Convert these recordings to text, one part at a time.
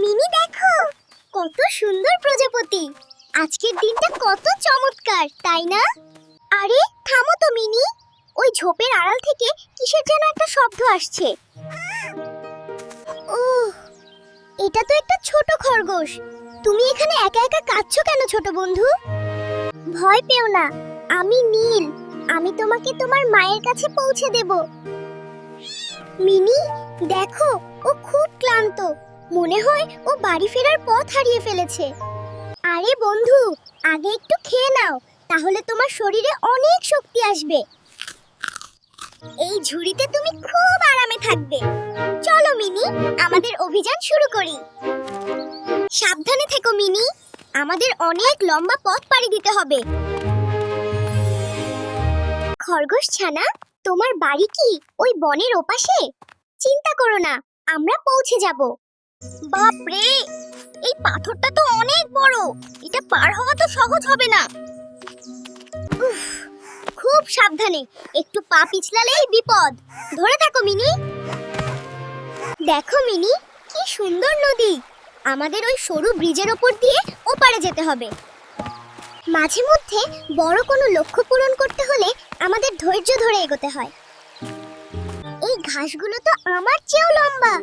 Mini দেখো। কত সুন্দর প্রজাপতি। আজকের দিনটা কত চমৎকার, তাই না? আরে, থামো তো মিনি ওই ঝোপের আড়াল থেকে কিসের যেন একটা শব্দ আসছে। ও এটা তো একটা ছোট খরগোশ। তুমি এখানে একা একা কাঁদছো কেন, ছোট বন্ধু? ভয় পেও না, আমি নীল। আমি তোমাকে তোমার মায়ের কাছে পৌঁছে দেব। মিনি, দেখো, ও খুব ক্লান্ত। মনে হয় ও বাড়ি ফেরার পথ হারিয়ে ফেলেছে। আরে বন্ধু, আগে একটু খেয়ে নাও, তাহলে তোমার শরীরে অনেক শক্তি আসবে। এই ঝুড়িতে তুমি খুব আরামে থাকবে। চলো মিনি, আমাদের অভিযান শুরু করি। সাবধানে থেকো মিনি, আমাদের অনেক লম্বা পথ পাড়ি দিতে হবে। খরগোশ ছানা তোমার বাড়ি কি ওই বনের ওপাশে? চিন্তা করো না, আমরা পৌঁছে যাব। বাপরে! এই পাথরটা তো অনেক বড়, এটা পার হওয়া তো সহজ হবে না। খুব সাবধানে, একটু পা পিছলালেই বিপদ। ধরে থাকো, মিনি। দেখো, মিনি, কি সুন্দর নদী। আমাদের ওই সরু ব্রিজের ওপর দিয়ে ওপারে যেতে হবে। মাঝে মধ্যে বড় কোনো লক্ষ্য পূরণ করতে হলে ধৈর্য ধরে এগোতে হয়। এই ঘাসগুলো তো আমার চেয়েও লম্বা।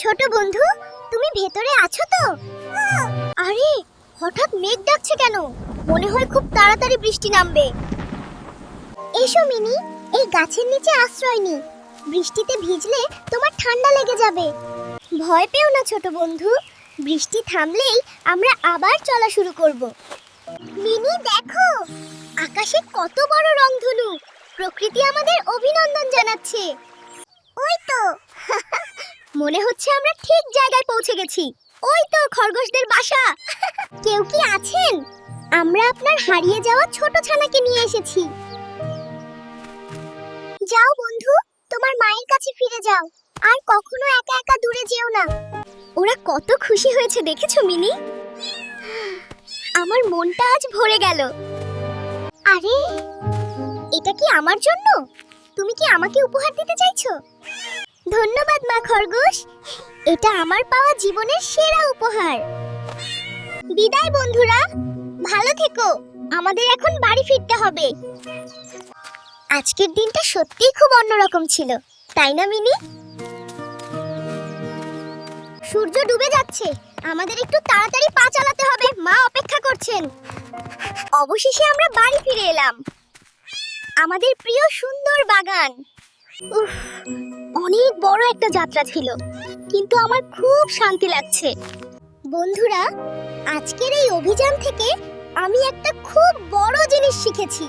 ছোট বন্ধু, তুমি ভেতরে আছো তো? আরে, হঠাৎ মেঘ ডাকছে কেন? মনে হয় খুব তাড়াতাড়ি বৃষ্টি নামবে। এসো মিনি, এই গাছের নিচে আশ্রয় নি বৃষ্টিতে ভিজলে তোমার ঠান্ডা লেগে যাবে। ভয় পেও না, ছোট বন্ধু। বৃষ্টি থামলেই আমরা আবার চলা শুরু করব। মিনি, দেখো! আকাশে কত বড় রংধনু প্রকৃতি আমাদের অভিনন্দন জানাচ্ছে। ওই তো। মনে হচ্ছে আমরা ঠিক জায়গায় পৌঁছে গেছি। ওই তো খরগোশদের বাসা। কেউ কি আছেন? আমরা আপনার হারিয়ে যাওয়া ছোট ছানাকে নিয়ে এসেছি। যাও বন্ধু, তোমার মায়ের কাছে ফিরে যাও। আর কখনো একা একা দূরে যেও না। ওরা কত খুশি হয়েছে, দেখেছ, মিনি? আমার মনটা আজ ভরে গেল। আরে, এটা কি আমার জন্য? তুমি কি আমাকে উপহার দিতে চাইছো? ধন্যবাদ মা খরগোশ, এটা আমার পাওয়া জীবনের সেরা উপহার। বিদায় বন্ধুরা, ভালো থেকো, আমাদের এখন বাড়ি ফিরতে হবে। আজকের দিনটা সত্যিই খুব অন্যরকম ছিল, তাই না মিনি? সূর্য ডুবে যাচ্ছে, আমাদের একটু তাড়াতাড়ি পা চালাতে হবে, মা অপেক্ষা করছেন। অবশেষে আমরা বাড়ি ফিরে এলাম। আমাদের প্রিয় সুন্দর বাগান। অনেক বড় একটা যাত্রা ছিল, কিন্তু আমার খুব শান্তি লাগছে। বন্ধুরা, আজকের এই অভিযান থেকে আমি একটা খুব বড় জিনিস শিখেছি।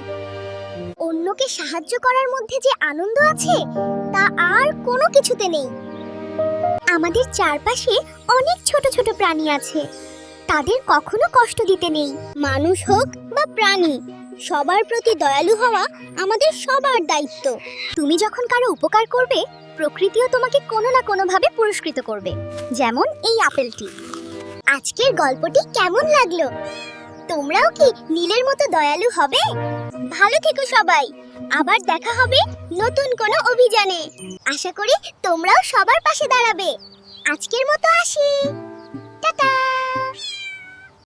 অন্যকে সাহায্য করার মধ্যে যে আনন্দ আছে, তা আর কোনো কিছুতে নেই। আমাদের চারপাশে অনেক ছোট ছোট প্রাণী আছে। তাদের কখনো কষ্ট দিতে নেই। মানুষ হোক বা প্রাণী, সবার প্রতি দয়ালু হওয়া আমাদের সবার দায়িত্ব। তুমি যখন কারও উপকার করবে, প্রকৃতিও তোমাকে কোনো না কোনোভাবে পুরস্কৃত করবে। যেমন এই আপেলটি। আজকের গল্পটি কেমন লাগল? তোমরাও কি নীলের মতো দয়ালু হবে? ভালো থেকো সবাই। আবার দেখা হবে নতুন কোনো অভিযানে। আশা করি তোমরাও সবার পাশে দাঁড়াবে। আজকের মতো আসি।